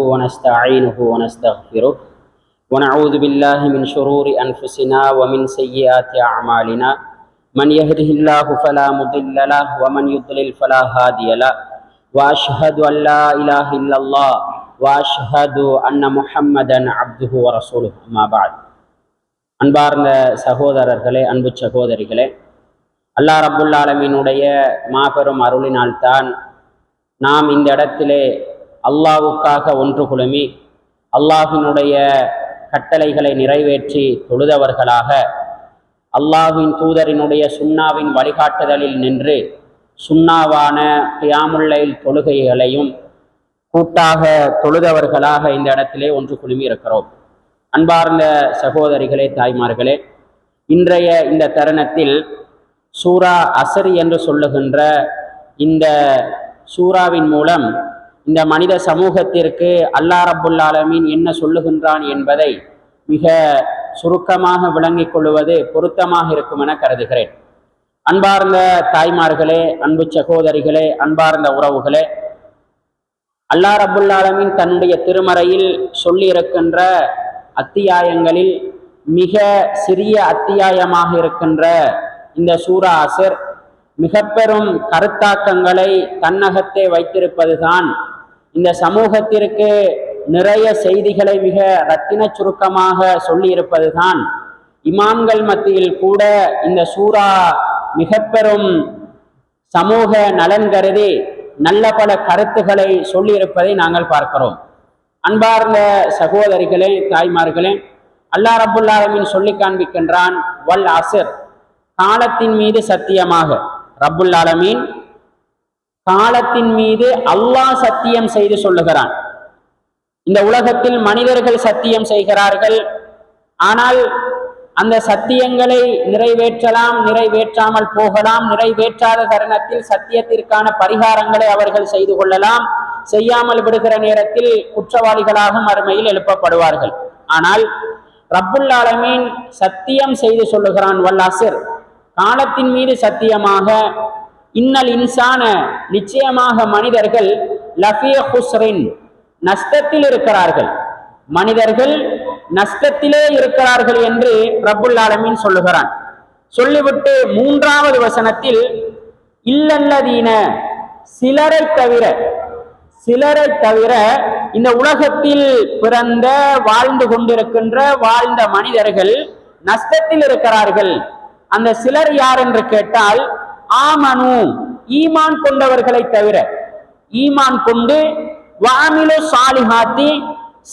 ونستعينه ونستغفره ونعوذ بالله من شرور أنفسنا ومن سيئات أعمالنا من يهده الله فلا مضل له ومن يضلل فلا هادي له وأشهد أن لا إله إلا الله وأشهد أن محمدا عبده ورسوله أما بعد அன்பார்ந்த சகோதரர்களே அன்பு சகோதரிகளே அல்லாஹ் ரப்புல் ஆலமீனுடைய மாபெரும் அருளினால்தான் நாம் இந்த இடத்திலே அல்லாவுக்காக ஒன்று குழுமி அல்லாஹினுடைய கட்டளைகளை நிறைவேற்றி தொழுதவர்களாக அல்லாஹின் தூதரினுடைய சுன்னாவின் வழிகாட்டுதலில் நின்று சுண்ணாவான கியாமுல்லைல் தொழுகைகளையும் கூட்டாக தொழுதவர்களாக இந்த இடத்திலே ஒன்று குழுமி இருக்கிறோம். அன்பார்ந்த சகோதரிகளே தாய்மார்களே இன்றைய இந்த தருணத்தில் சூரா அசரி என்று சொல்லுகின்ற இந்த சூறாவின் மூலம் இந்த மனித சமூகத்திற்கு அல்லா ரப்புல் ஆலமீன் என்ன சொல்லுகின்றான் என்பதை மிக சுருக்கமாக விளங்கிக் கொள்வது பொருத்தமாக இருக்கும் என கருதுகிறேன். அன்பார்ந்த தாய்மார்களே அன்பு சகோதரிகளே அன்பார்ந்த உறவுகளே அல்லா ரப்புல் தன்னுடைய திருமறையில் சொல்லியிருக்கின்ற அத்தியாயங்களில் மிக சிறிய அத்தியாயமாக இருக்கின்ற இந்த சூரா அசர் மிக பெரும் கருத்தாக்கங்களை தன்னகத்தே வைத்திருப்பதுதான் இந்த சமூகத்திற்கு நிறைய செய்திகளை மிக ரத்தின சுருக்கமாக சொல்லியிருப்பதுதான். இமாம்கள் மத்தியில் கூட இந்த சூரா மிக பெரும் சமூக நலன் கருதி நல்ல பல கருத்துக்களை சொல்லியிருப்பதை நாங்கள் பார்க்கிறோம். அன்பார்ந்த சகோதரிகளே தாய்மார்களே அல்லா ரபுல்லாலமின் சொல்லி காண்பிக்கின்றான் வல் அசர் காலத்தின் மீது சத்தியமாக. ரபுல்லாலமீன் காலத்தின் மீது அல்லாஹ் சத்தியம் செய்து சொல்லுகிறான். இந்த உலகத்தில் மனிதர்கள் சத்தியம் செய்கிறார்கள். ஆனால் அந்த சத்தியங்களை நிறைவேற்றலாம் நிறைவேற்றாமல் போகலாம் நிறைவேற்றாத தருணத்தில் சத்தியத்திற்கான பரிகாரங்களை அவர்கள் செய்து கொள்ளலாம். செய்யாமல் விடுகிற நேரத்தில் குற்றவாளிகளாகவும் அருமையில் எழுப்பப்படுவார்கள். ஆனால் ரப்புல் ஆலமீன் சத்தியம் செய்து சொல்லுகிறான் வல்லாசிர் காலத்தின் மீது சத்தியமாக இன்னல் இன்சான நிச்சயமாக மனிதர்கள் லஃபிய ஹுஸ்ரின் நஷ்டத்தில் இருக்கிறார்கள். மனிதர்கள் நஷ்டத்திலே இருக்கிறார்கள் என்று ரபுல் ஆலமின் சொல்லுகிறான். சொல்லிவிட்டு மூன்றாவது வசனத்தில் இல்லல்லதீன சிலரை தவிர சிலரை தவிர இந்த உலகத்தில் பிறந்த வாழ்ந்து கொண்டிருக்கின்ற வாழ்ந்த மனிதர்கள் நஷ்டத்தில் இருக்கிறார்கள். அந்த சிலர் யார் என்று கேட்டால் ஆமனு. ஈமான் கொண்டவர்களை தவிர ஈமான் கொண்டு வாமிலு சாலிஹாத்தி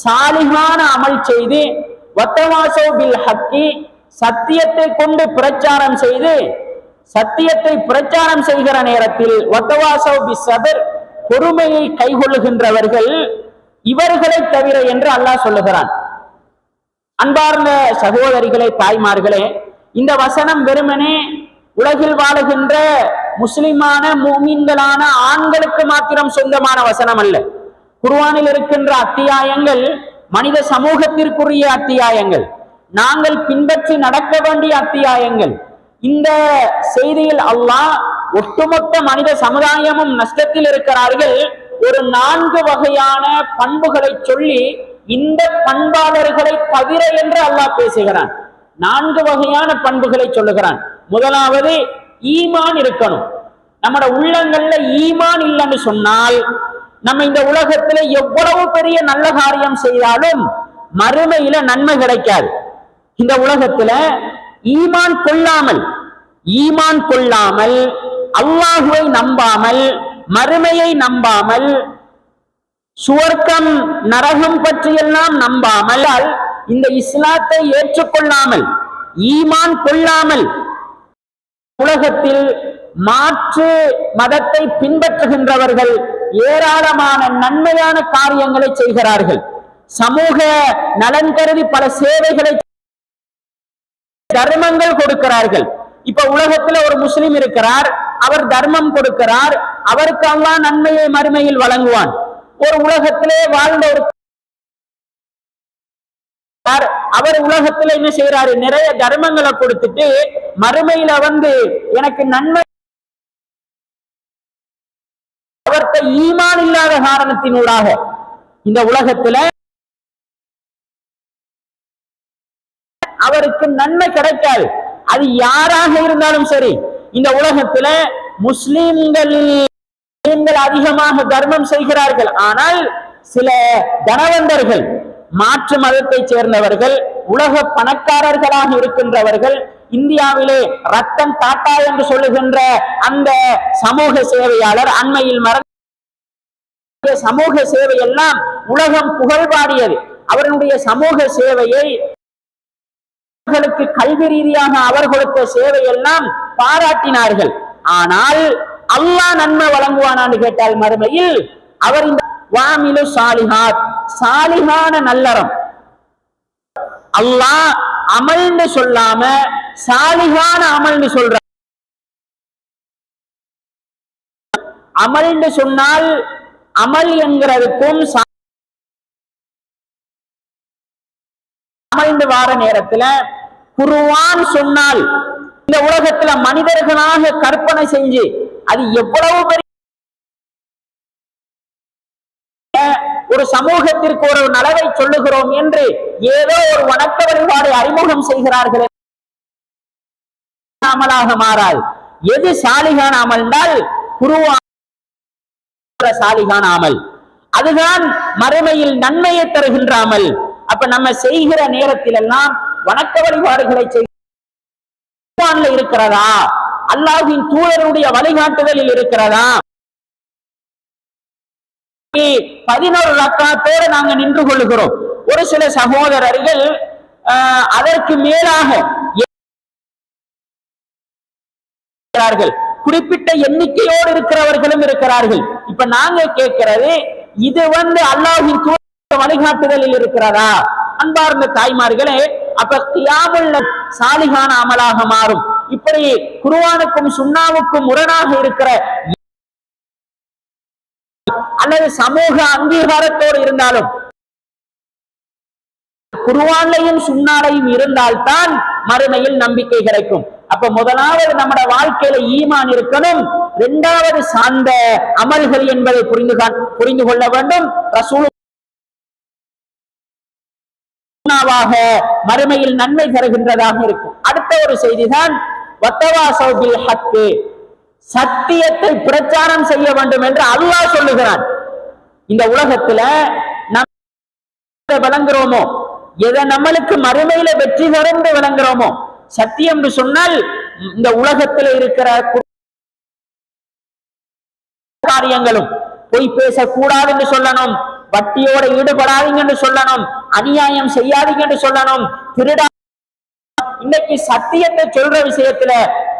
சாலிகான அமல் செய்து வத்தவாசோ பில் ஹக்கி சத்தியத்தை கொண்டு பிரச்சாரம் செய்து சத்தியத்தை பிரச்சாரம் செய்கிற நேரத்தில் ஒத்தவாசோ பி சபர் பொறுமையை கைகொள்ளுகின்றவர்கள் இவர்களை தவிர என்று அல்லாஹ் சொல்லுகிறான். அன்பார்ந்த சகோதரிகளே தாய்மார்களே இந்த வசனம் வெறுமனே உலகில் வாழுகின்ற முஸ்லிமான மூமீன்களான ஆண்களுக்கு மாத்திரம் சொந்தமான வசனம் அல்ல குர்வானில் இருக்கின்ற அத்தியாயங்கள் மனித சமூகத்திற்குரிய அத்தியாயங்கள். நாங்கள் பின்பற்றி நடக்க வேண்டிய அத்தியாயங்கள். இந்த செய்தியில் அல்லாஹ் ஒட்டுமொத்த மனித சமுதாயமும் நஷ்டத்தில் இருக்கிறார்கள். ஒரு நான்கு வகையான பண்புகளை சொல்லி இந்த பண்பாளர்களை தவிர என்று அல்லாஹ் பேசுகிறான். நான்கு வகையான பண்புகளை சொல்லுகிறான். முதலாவது ஈமான் இருக்கணும். நம்மட உள்ளங்கள்ல ஈமான் இல்லைன்னு சொன்னால் நம்ம இந்த உலகத்துல எவ்வளவு பெரிய நல்ல காரியம் செய்தாலும் மறுமையில நன்மை கிடைக்காது. இந்த உலகத்துல ஈமான் கொள்ளாமல் ஈமான் கொள்ளாமல் அல்லாஹுவை நம்பாமல் மறுமையை நம்பாமல் சுவர்க்கம் நரகம் பற்றியெல்லாம் நம்பாமல் இந்த இஸ்லாத்தை ஏற்றுக்கொள்ளாமல் ஈமான் கொள்ளாமல் உலகத்தில் மாற்று மதத்தை பின்பற்றுகின்றவர்கள் ஏராளமான நன்மையான காரியங்களை செய்கிறார்கள். சமூக நலன் கருதி பல சேவைகளை தர்மங்கள் கொடுக்கிறார்கள். இப்ப உலகத்துல ஒரு முஸ்லிம் இருக்கிறார் அவர் தர்மம் கொடுக்கிறார் அவருக்கு அல்லா நன்மையை மறுமையில் வழங்குவான். ஒரு உலகத்திலே வாழ்ந்த ஒரு அவர் உலகத்துல என்ன செய்யறாரு நிறைய தர்மங்களை கொடுத்துட்டு மறுமையில வந்து எனக்கு நன்மை அவர்கிட்ட ஈமான் இல்லாத காரணத்தினூடாக இந்த உலகத்துல அவருக்கு நன்மை கிடைக்காது. அது யாராக இருந்தாலும் சரி இந்த உலகத்துல முஸ்லிம்கள் அதிகமாக தர்மம் செய்கிறார்கள். ஆனால் சில தனவந்தர்கள் மாற்று மதத்தை சேர்ந்தவர்கள் உலக பணக்காரர்களாக இருக்கின்றவர்கள் இந்தியாவிலே ரத்தன் டாட்டா என்று சொல்லுகின்ற அந்த சமூக சேவையாளர் அண்மையில் மறந்த சமூக சேவை எல்லாம் உலகம் புகழ்பாடியது. அவர்களுடைய சமூக சேவையை அவர்களுக்கு கல்வி ரீதியாக அவர் கொடுத்த சேவை எல்லாம் பாராட்டினார்கள். ஆனால் அல்லாஹ் நன்மை வழங்குவானான்னு கேட்டால் மறுமையில் அவர் இந்த வாமிலு சாலிஹாத். சாலிஹான நல்லறம். அல்லாஹ் அமல்னு சொல்லாம சாலிஹான அமல்னு சொல்ற. அமல்னு சொன்னால் அமல் என்கிறதுக்கும் அமல்ந்து வார நேரத்துல குருவான் சொன்னால் இந்த உலகத்துல மனிதர்களாக கற்பனை செஞ்சு அது எவ்வளவு பெரிய ஒரு சமூகத்திற்கு ஒரு நலவை சொல்லுகிறோம் என்று ஏதோ ஒரு வணக்க வழிபாடு அறிமுகம் செய்கிறார்கள். அமலாக மாறாது எது சாலிகான அமல்னால் குருவான குருவான் சாலிகான அமல். அதுதான் மறுமையில் நன்மையை தருகின்ற அமல். அப்ப நம்ம செய்கிற நேரத்தில் எல்லாம் வணக்க வழிபாடுகளை செய்வான்ல இருக்கிறதா? அல்லாஹின் தூதருடைய வழிகாட்டுதலில் இருக்கிறதா? பதினோரு ரக்காத்தோடு நாங்க நின்று கொள்ளுகிறோம் ஒரு சில சகோதரர்கள் அதற்கு மேலாக குறிப்பிட்ட எண்ணிக்கையோடு இருக்கிறவர்களும் இருக்கிறார்கள். இப்ப நாங்க கேட்கிறது இது வந்து அல்லாஹின் வழிகாட்டுதலில் இருக்கிறதா? அன்பார்ந்த தாய்மார்களே அப்ப கியாமுல்ல சாலிகான அமலாக மாறும். இப்படி குருவானுக்கும் சுண்ணாவுக்கும் முரணாக இருக்கிற அல்லது சமூக அங்கீகாரத்தோடு இருந்தாலும் குருவான்லையும் சுண்ணாலையும் இருந்தால்தான் மறுமையில் நம்பிக்கை கிடைக்கும். அப்ப முதலாவது நம்மட வாழ்க்கையில ஈமான் இருக்கணும். இரண்டாவது சார்ந்த அமல்கள் என்பதை புரிந்து புரிந்து கொள்ள வேண்டும். ரசூல் மறுமையில் நன்மை தருகின்றதாக இருக்கும். அடுத்த ஒரு செய்திதான் வத்தவாசௌ பில் ஹக்கு. சத்தியத்தை பிரச்சாரம் செய்ய வேண்டும் என்று அல்லாஹ் சொல்லுகிறான். இந்த உலகத்துல நாம் விளங்குறோமோ எதை நம்மளுக்கு மறுமையில வெற்றி தரும் விளங்குறோமோ சத்தியம் என்று சொன்னால் இந்த உலகத்துல இருக்கிற காரியங்களும் பொய் பேசக்கூடாது என்று சொல்லணும். வட்டியோட ஈடுபடாதீங்க என்று சொல்லணும். அநியாயம் செய்யாதீங்க என்று சொல்லணும். திருடா இன்னைக்கு சத்தியத்தை சொல்ற விஷயத்துல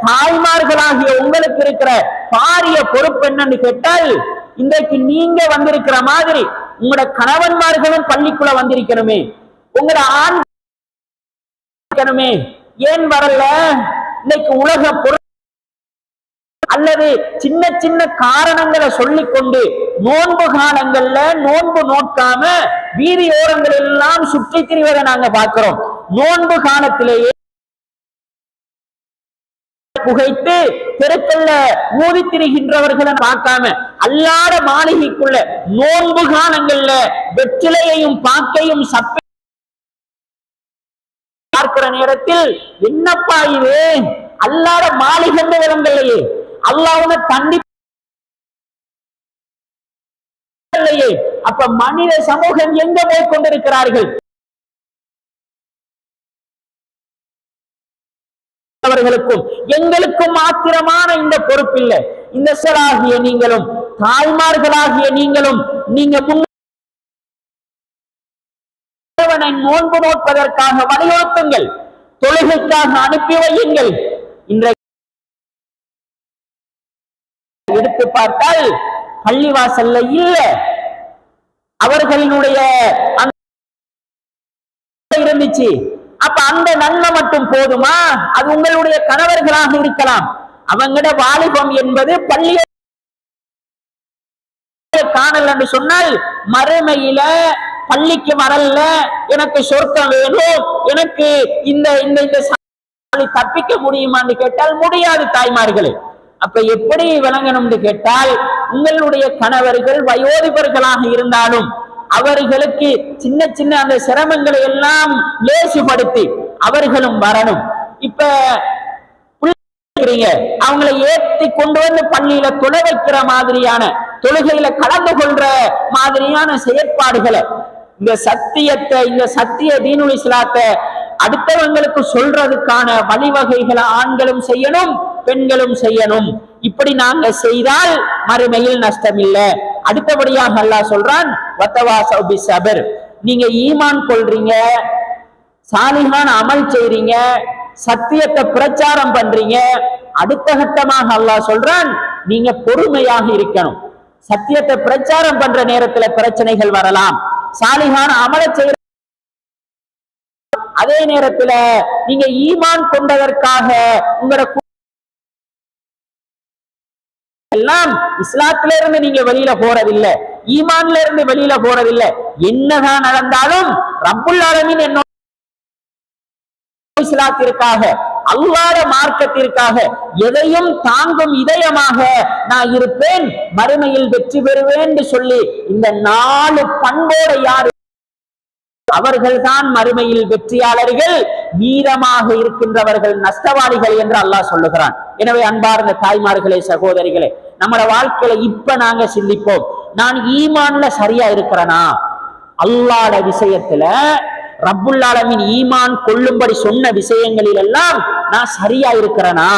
தாய்மார்களாகிய உங்களுக்கு இருக்கிற பாரிய பொறுப்பு என்னன்னு கேட்டால் இன்றைக்கு நீங்க வந்திருக்கிற மாதிரி உங்களோட கணவன்மார்களும் பள்ளிக்குள்ள வந்திருக்கணுமே. உங்களோட ஆண் ஏன் வரல? இன்னைக்கு உலக பொருள் அல்லது சின்ன சின்ன காரணங்களை சொல்லி கொண்டு நோன்பு காலங்கள்ல நோன்பு நோக்காம வீதி ஓரங்கள் எல்லாம் சுற்றி திரிவதை நாங்க பார்க்கிறோம். நோன்பு காலத்திலேயே புகைத்து தெருக்கல்ல ஊதி திரிகின்றவர்களை பார்க்காம அல்லாத மாளிகைக்குள்ள நோன்பு காலங்கள்ல வெற்றிலையையும் பாக்கையும் சப்ப பார்க்கிற நேரத்தில் என்னப்பா இது? அல்லாத மாளிகை விளங்கலையே அல்லாவுன தண்டி இல்லையே. அப்ப மனித சமூகம் எங்க போய் கொண்டிருக்கிறார்கள்? அவர்களுக்கும் எங்களுக்கும் மாத்திரமான இந்த பொறுப்பில்லை. இந்த சராகிய நீங்களும் தாய்மார்களாகிய நீங்களும் நீங்க நோன்பு நோட்பதற்காக வலியுறுத்துங்கள். தொழுகைக்காக அனுப்பி வையுங்கள். இன்றைக்கு எடுத்து பார்த்தால் பள்ளிவாசல்ல இல்ல அவர்களினுடைய இருந்துச்சு. அப்ப அந்த நன்மை மட்டும் போதுமா? அது உங்களுடைய கணவர்களாக இருக்கலாம். அவங்கட வாலிபம் என்பது பள்ளிய காணல் என்று சொன்னால் மறுமையில பள்ளிக்கு வரல எனக்கு சொர்க்கம் வேணும் எனக்கு இந்த இந்த இந்த சாலை தப்பிக்க முடியுமான்னு கேட்டால் முடியாது தாய்மார்களே. அப்ப எப்படி விளங்கணும்னு கேட்டால் உங்களுடைய கணவர்கள் வயோதிபர்களாக இருந்தாலும் அவர்களுக்கு சின்ன சின்ன அந்த சிரமங்களை எல்லாம் லேசுபடுத்தி அவர்களும் வரணும். இப்ப அவங்களை ஏற்றி கொண்டு வந்து பள்ளியில தொலை வைக்கிற மாதிரியான தொழுகையில கலந்து கொள்ற மாதிரியான செயற்பாடுகளை இந்த சத்தியத்தை இந்த சத்திய தீனுல் இஸ்லாத்தை அடுத்தவங்களுக்கு சொல்றதுக்கான வழிவகைகளை ஆண்களும் செய்யணும் பெண்களும் செய்யணும். இப்படி நாங்க செய்தால் மறுமையில் நஷ்டம் இல்லை அடுத்தபடியாக அல்லாஹ் சொல்றான் வத்தவா சபர். நீங்க ஈமான் கொள்றீங்க சாலிகான அமல் செய்றீங்க சத்தியத்தை பிரச்சாரம் பண்றீங்க அடுத்த கட்டமாக அல்லாஹ் சொல்றான் நீங்க பொறுமையாக இருக்கணும். சத்தியத்தை பிரச்சாரம் பண்ற நேரத்துல பிரச்சனைகள் வரலாம். சாலிகான அமல செய்ய அதே நேரத்துல நீங்க ஈமான் கொண்டதற்காக உங்களோட எல்லாம் இஸ்லாத்துல இருந்து நீங்க வெளியில போறதில்லை. ஈமான்ல இருந்து வெளியில போறதில்லை. என்னதான் நடந்தாலும் ரப்புல் ஆலமீன் என்னோட இஸ்லாத்திற்காக அல்லாத மார்க்கத்திற்காக எதையும் தாங்கும் இதயமாக நான் இருப்பேன். மறுமையில் வெற்றி பெறுவேன் என்று சொல்லி இந்த நாலு பண்போட யாரு அவர்கள்தான் மறுமையில் வெற்றியாளர்கள் வீரமாக இருக்கின்றவர்கள் நஷ்டவாளிகள் என்று அல்லாஹ் சொல்லுகிறான். எனவே அன்பார்ந்த தாய்மார்களே சகோதரிகளே நம்மளோட வாழ்க்கையில இப்ப நாங்க சிந்திப்போம். நான் ஈமான்ல சரியா இருக்கிறேனா? அல்லாட விஷயத்துல ரப்புல்லாலமின் ஈமான் கொள்ளும்படி சொன்ன விஷயங்களில் எல்லாம் நான் சரியா இருக்கிறேனா?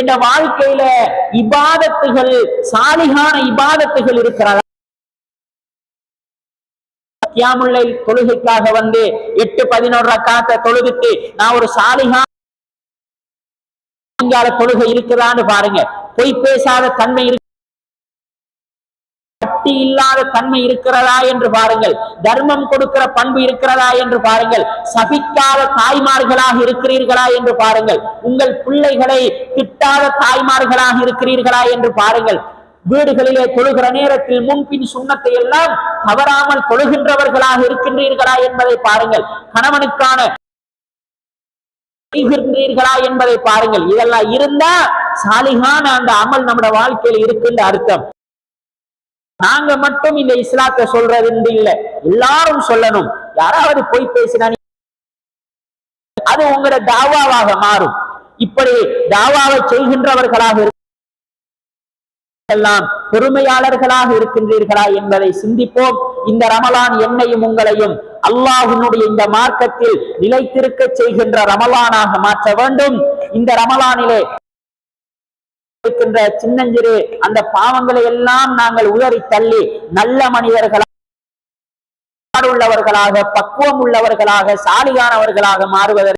என்ற வாழ்க்கையில இபாதத்துகள் சாலிகான இபாதத்துகள் இருக்கிறதா? கியாமுல்லை தொழுகைக்காக வந்து எட்டு பதினோரு காத்த தொழுதுட்டு நான் ஒரு சாலிகா தொழுகை இருக்கிறான்னு பாருங்க பொய் பேசாத தன்மை இருக்கு கட்டி இல்லாத தன்மை இருக்கிறதா என்று பாருங்கள் தர்மம் கொடுக்கிற பண்பு இருக்கிறதா என்று பாருங்கள் சபிக்காத தாய்மார்களாக இருக்கிறீர்களா என்று பாருங்கள் உங்கள் பிள்ளைகளை திட்டாத தாய்மார்களாக இருக்கிறீர்களா என்று பாருங்கள் வீடுகளிலே தொழுகிற நேரத்தில் முன்பின் சுண்ணத்தை எல்லாம் தவறாமல் தொழுகின்றவர்களாக இருக்கின்றீர்களா என்பதை பாருங்கள். கணவனுக்கான செய்கின்றீர்களா என்பதை பாருங்கள். இதெல்லாம் இருந்தா சாலிகான அந்த அமல் நம்முடைய வாழ்க்கையில் இருக்குன்ற அர்த்தம். நாங்க மட்டும் இந்த இஸ்லாத்தை சொல்றது இல்ல. எல்லாரும் சொல்லணும். யாராவது போய் பேசினா அது உங்களோட தாவாவாக மாறும். இப்படி தாவாவை செய்கின்றவர்களாக எல்லாம் பெருமையாளர்களாக இருக்கின்றீர்களா என்பதை சிந்திப்போம். இந்த ரமலான் என்னையும் உங்களையும் அல்லாஹினுடைய இந்த மார்க்கத்தில் நிலைத்திருக்க செய்கின்ற ரமலானாக மாற்ற வேண்டும். இந்த ரமலானிலே இருக்கின்ற சின்னஞ்சிறு அந்த பாவங்களை எல்லாம் நாங்கள் உதறி தள்ளி நல்ல மனிதர்களாக உள்ளவர்களாக பக்குவம் உள்ளவர்களாக சாலியானவர்களாக மாறுவதற்கு